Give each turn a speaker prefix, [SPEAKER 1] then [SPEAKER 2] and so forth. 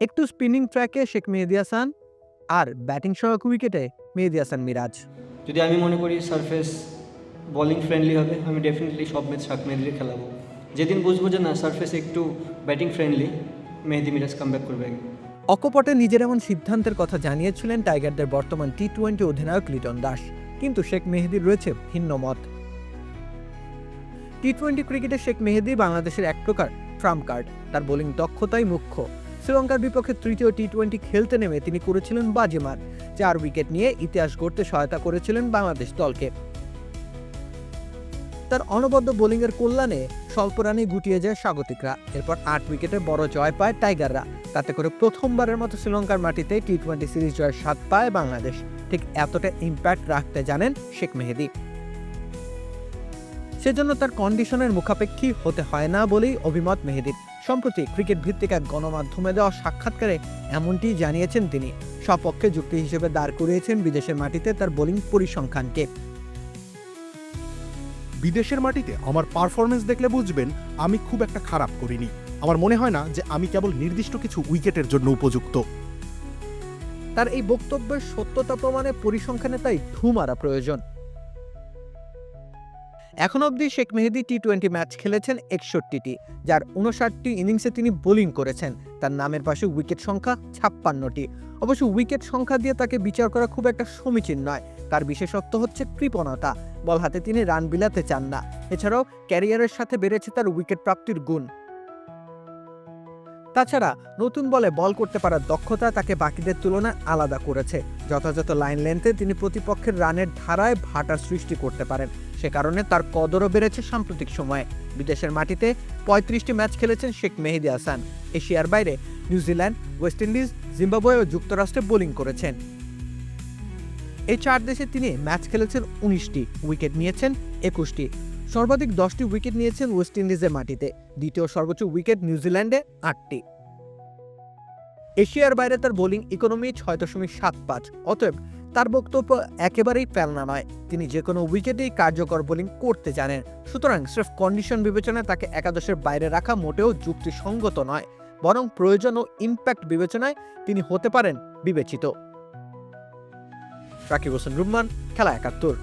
[SPEAKER 1] একটু স্পিনিং ট্র্যাকে শেখ মেহেদি হাসান আর ব্যাটিং সহায়ক উইকেটে মেহেদি হাসান মিরাজ।
[SPEAKER 2] যদি আমি মনে করি সারফেস বোলিং ফ্রেন্ডলি হবে আমি ডেফিনেটলি সব ম্যাচ শাক মেহেদিরে খেলাবো। যেদিন বুঝব যে না সারফেস একটু batting friendly Mehedi Miraz come back করবে
[SPEAKER 1] অকপটে নিজের এমন সিদ্ধান্তের কথা জানিয়েছিলেন টাইগারদের বর্তমান টি টোয়েন্টি অধিনায়ক লিটন দাস কিন্তু শেখ মেহেদির রয়েছে ভিন্ন মত। টি টোয়েন্টি ক্রিকেটে শেখ মেহেদি বাংলাদেশের এক প্রকার ট্রাম্প কার্ড তার বোলিং দক্ষতাই মুখ্য। শ্রীলঙ্কার বিপক্ষে তৃতীয় টি টোয়েন্টি খেলতে নেমে তিনি করেছিলেন বাজিমার চার উইকেট নিয়ে ইতিহাস গড়তে সহায়তা করেছিলেন বাংলাদেশ দলকে। তার অনবদ্য বোলিংয়ের কল্যাণে স্বল্প রানে গুটিয়ে যায় স্বাগতিকরা। এরপর আট উইকেটে বড় জয় পায় টাইগাররা। তাতে করে প্রথমবারের মতো শ্রীলঙ্কার মাটিতে টি টোয়েন্টি সিরিজ জয়ের স্বাদ পায় বাংলাদেশ। ঠিক এতটা ইম্প্যাক্ট রাখতে জানেন শেখ মেহেদি। সেজন্য তার কন্ডিশনের মুখাপেক্ষী হতে হয় না বলেই অভিমত মেহেদির। সম্প্রতি ক্রিকেট ভিত্তিক এক গণমাধ্যমে দেওয়া সাক্ষাৎকারে এমনটি জানিয়েছেন তিনি। সপক্ষে যুক্তি হিসেবে দাঁড় করিয়েছেন বিদেশের মাটিতে তার বোলিং পরিসংখ্যানকে।
[SPEAKER 3] বিদেশের মাটিতে আমার পারফরমেন্স দেখলে বুঝবেন আমি খুব একটা খারাপ করিনি। আমার মনে হয় না যে আমি কেবল নির্দিষ্ট কিছু উইকেটের জন্য উপযুক্ত।
[SPEAKER 1] তার এই বক্তব্যের সত্যতা প্রমাণে পরিসংখ্যানে তাই ঢু মারা প্রয়োজন। এখন অবধি Sheikh Mehedi T twenty match খেলেছেন একষট্টিটি, যার উনষাটটি ইনিংসে তিনি বোলিং করেছেন। তার নামের পাশে উইকেট সংখ্যা ছাপ্পান্নটি। অবশ্য উইকেট সংখ্যা দিয়ে তাকে বিচার করা খুব একটা সমীচীন নয়। তার বিশেষত্ব হচ্ছে কৃপণতা। বল হাতে তিনি রান বিলাতে চান না। এছাড়াও ক্যারিয়ারের সাথে বেড়েছে তার উইকেট প্রাপ্তির গুণ। তাছাড়া নতুন বলে বল করতে পারার দক্ষতা তাকে বাকিদের তুলনায় আলাদা করেছে। যথাযথ লাইন লেন্থে তিনি প্রতিপক্ষের রানের ধারায় ভাটার সৃষ্টি করতে পারেন। সে কারণে তার কদরও বেড়েছে সাম্প্রতিক সময়ে। বিদেশের মাটিতে পঁয়ত্রিশটি ম্যাচ খেলেছেন শেখ মেহেদি হাসান। এশিয়ার বাইরে New Zealand, West Indies, Zimbabwe ও যুক্তরাষ্ট্রে বোলিং করেছেন। এই চার দেশে তিনি ম্যাচ খেলেছেন উনিশটি, উইকেট নিয়েছেন একুশটি। সর্বাধিক দশটি উইকেট নিয়েছেন ওয়েস্ট ইন্ডিজের মাটিতে। দ্বিতীয় সর্বোচ্চ উইকেট নিউজিল্যান্ডে আটটি। এশিয়ার বাইরে তার বোলিং ইকোনমি ছয় দশমিক সাত পাঁচ, অতএব তার বক্তব্য একেবারেই প্যালনা নয়। তিনি যে কোনো উইকেটেই কার্যকর বোলিং করতে জানেন। সুতরাং স্রেফ কন্ডিশন বিবেচনায় তাকে একাদশের বাইরে রাখা মোটেও যুক্তিসঙ্গত নয়, বরং প্রয়োজন ও ইম্প্যাক্ট বিবেচনায় তিনি হতে পারেন বিবেচিত। রাকিব হোসেন রুম্মান, খেলা একাত্তর।